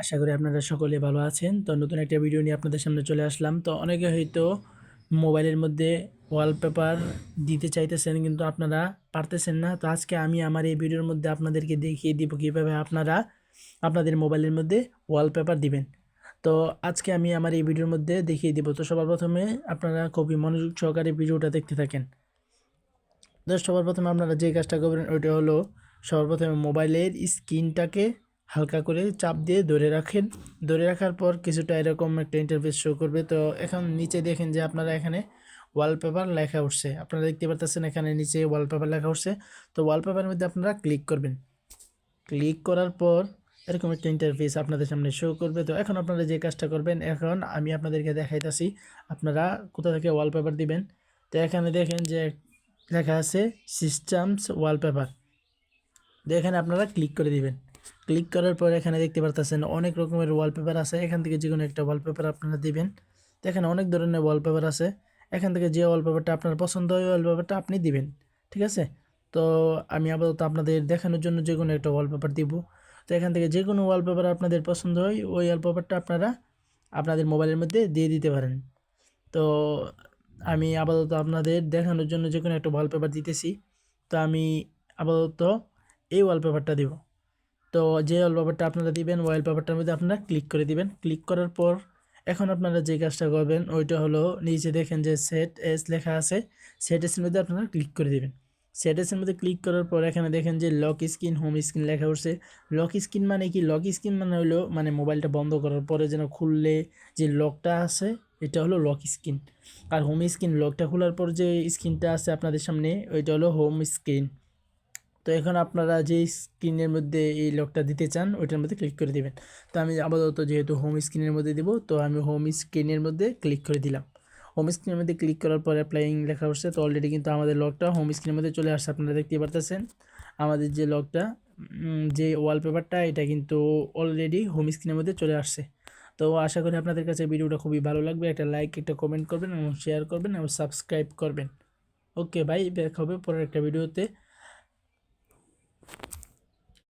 আশা করি আপনারা সকলে ভালো আছেন। তো নতুন একটা ভিডিও নিয়ে আপনাদের সামনে চলে আসলাম। তো অনেকে হয়তো মোবাইলের মধ্যে ওয়ালপেপার দিতে চাইতেছেন কিন্তু আপনারা পারতেছেন না। তো আজকে আমি আমার এই ভিডিওর মধ্যে আপনাদেরকে দেখিয়ে দিব কীভাবে আপনারা আপনাদের মোবাইলের মধ্যে ওয়ালপেপার দিবেন। তো আজকে আমি আমার এই ভিডিওর মধ্যে দেখিয়ে দিব। তো সবার প্রথমে আপনারা খুবই মনোযোগ সহকারে ভিডিওটা দেখতে থাকেন। তো সবার প্রথমে আপনারা যে কাজটা করবেন, ওইটা হলো সবার প্রথমে মোবাইলের স্ক্রিনটাকে হালকা করে চাপ দিয়ে ধরে রাখেন। ধরে রাখার পর কিছুটা এরকম একটা ইন্টারফেস শো করবে। তো এখন নিচে দেখেন যে আপনারা এখানে ওয়ালপেপার লেখা উঠছে। আপনারা দেখতে পাচ্ছেন এখানে নিচে ওয়ালপেপার লেখা উঠছে। তো ওয়ালপেপারের মধ্যে আপনারা ক্লিক করবেন। ক্লিক করার পর এরকম একটা ইন্টারফেস আপনাদের সামনে শো করবে। তো এখন আপনারা যে কাজটা করবেন, এখন আমি আপনাদেরকে দেখাইতেছি আপনারা কোথা থেকে ওয়ালপেপার দিবেন। তো এখানে দেখেন যে লেখা আছে সিস্টেমস ওয়ালপেপার তো এখানে আপনারা ক্লিক করে দিবেন। ক্লিক করার পর এখানে দেখতে পারতেছেন অনেক রকমের ওয়ালপেপার আছে। এখান থেকে যে কোনো একটা ওয়ালপেপার আপনারা দিবেন। তো এখানে অনেক ধরনের ওয়ালপেপার আছে। এখান থেকে যে ওয়ালপেপারটা আপনার পছন্দ হয় ওয়ালপেপারটা আপনি দিবেন। ঠিক আছে? তো আমি আপাতত আপনাদের দেখানোর জন্য যে কোনো একটা ওয়ালপেপার দিব। তো এখান থেকে যে কোনো ওয়ালপেপার আপনাদের পছন্দ হয়, ওই ওয়ালপেপারটা আপনারা আপনাদের মোবাইলের মধ্যে দিয়ে দিতে পারেন। তো আমি আপাতত আপনাদের দেখানোর জন্য যে কোনো একটা ওয়ালপেপার দিতেছি। তো আমি আপাতত এই ওয়ালপেপারটা দিব। তো যে ওয়ালপেপারটা আপনারা দিবেন ওয়ালপেপারটার মধ্যে আপনারা ক্লিক করে দিবেন। ক্লিক করার পর এখন আপনারা যে কাজটা করবেন, ওইটা হলো নিচে দেখেন যে সেট এস লেখা আছে সেট এসের মধ্যে আপনারা ক্লিক করে দিবেন। সেট এসের মধ্যে ক্লিক করার পর এখানে দেখেন যে লক স্ক্রিন হোম স্ক্রিন লেখা উঠছে। লক স্ক্রিন মানে কি? লক স্ক্রিন মানে হলো মানে মোবাইলটা বন্ধ করার পরে যেন খুললে যে লকটা আছে, এটা হলো লক স্ক্রিন আর হোম স্ক্রিন লকটা খোলার পর যে স্ক্রিনটা আছে আপনাদের সামনে, ওইটা হলো হোম স্ক্রিন তো এখন আপনারা যে স্ক্রিনের মধ্যে এই লকটা দিতে চান, ওইটার মধ্যে ক্লিক করে দেবেন। তো আমি আপাতত যেহেতু হোম স্ক্রিনের মধ্যে দিব, তো আমি হোম স্ক্রিনের মধ্যে ক্লিক করে দিলাম। হোম স্ক্রিনের মধ্যে ক্লিক করার পর অ্যাপ্লাইং লেখা উঠছে তো অলরেডি কিন্তু আমাদের লকটা হোম স্ক্রিনের মধ্যে চলে আসছে, আপনারা দেখতে পারতেছেন। আমাদের যে লকটা যে ওয়ালপেপারটা এটা কিন্তু অলরেডি হোম স্ক্রিনের মধ্যে চলে আসছে। তো আশা করি আপনাদের কাছে ভিডিওটা খুবই ভালো লাগবে। একটা লাইক একটা কমেন্ট করবেন এবং শেয়ার করবেন এবং সাবস্ক্রাইব করবেন। ওকে ভাই দেখা হবে পরের একটা ভিডিওতে